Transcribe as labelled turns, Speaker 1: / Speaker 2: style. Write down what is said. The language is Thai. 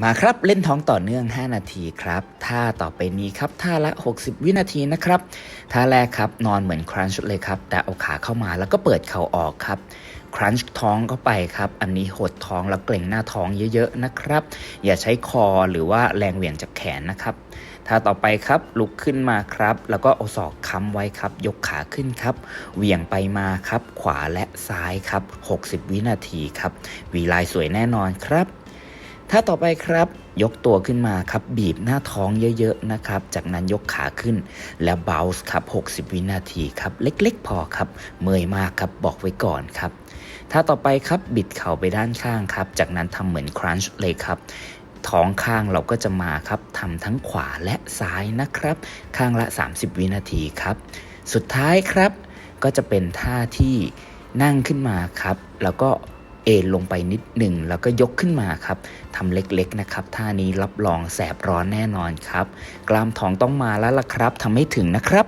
Speaker 1: มาครับเล่นท้องต่อเนื่อง 5 นาทีครับท่าต่อไปนี้ครับท่าละ 60 วินาทีนะครับท่าแรกครับนอนเหมือนครันช์เลยครับ แต่เอาขาเข้ามาแล้วก็เปิดเข่าออกครับครันช์ท้องเข้าไปครับ อันนี้หดท้องแล้วเกร็งหน้าท้องเยอะๆนะครับ อย่าใช้คอหรือว่าแรงเหวี่ยงจากแขนนะครับท่าต่อไปครับลุกขึ้นมาครับ แล้วก็เอาศอกค้ำไว้ครับ ยกขาขึ้นครับ เหวี่ยงไปมาครับ ขวาและซ้ายครับ 60 วินาทีครับวีลายสวยแน่นอนครับ ถ้าต่อไปครับ ยกตัวขึ้นมาครับ บีบหน้าท้องเยอะๆนะครับ จากนั้นยกขาขึ้น แล้วเบลส์ครับ 60 วินาทีครับ เล็กๆ พอครับ เมื่อยมากครับ บอกไว้ก่อนครับ ถ้าต่อไปครับ บิดเข่าไปด้านข้างครับ จากนั้นทำเหมือนครันช์เลยครับท้องข้างเราก็จะมาครับทำทั้งขวาและซ้ายนะครับ ข้างละ 30 วินาทีครับ สุดท้ายครับ ก็จะเป็นท่าที่นั่งขึ้นมาครับ แล้วก็ เอนลงไปนิดหนึ่งแล้วก็ยกขึ้นมาครับทำเล็กๆนะครับท่านี้รับรองแสบร้อนแน่นอนครับ กล้ามท้องต้องมาแล้วล่ะครับทำให้ถึงนะครับ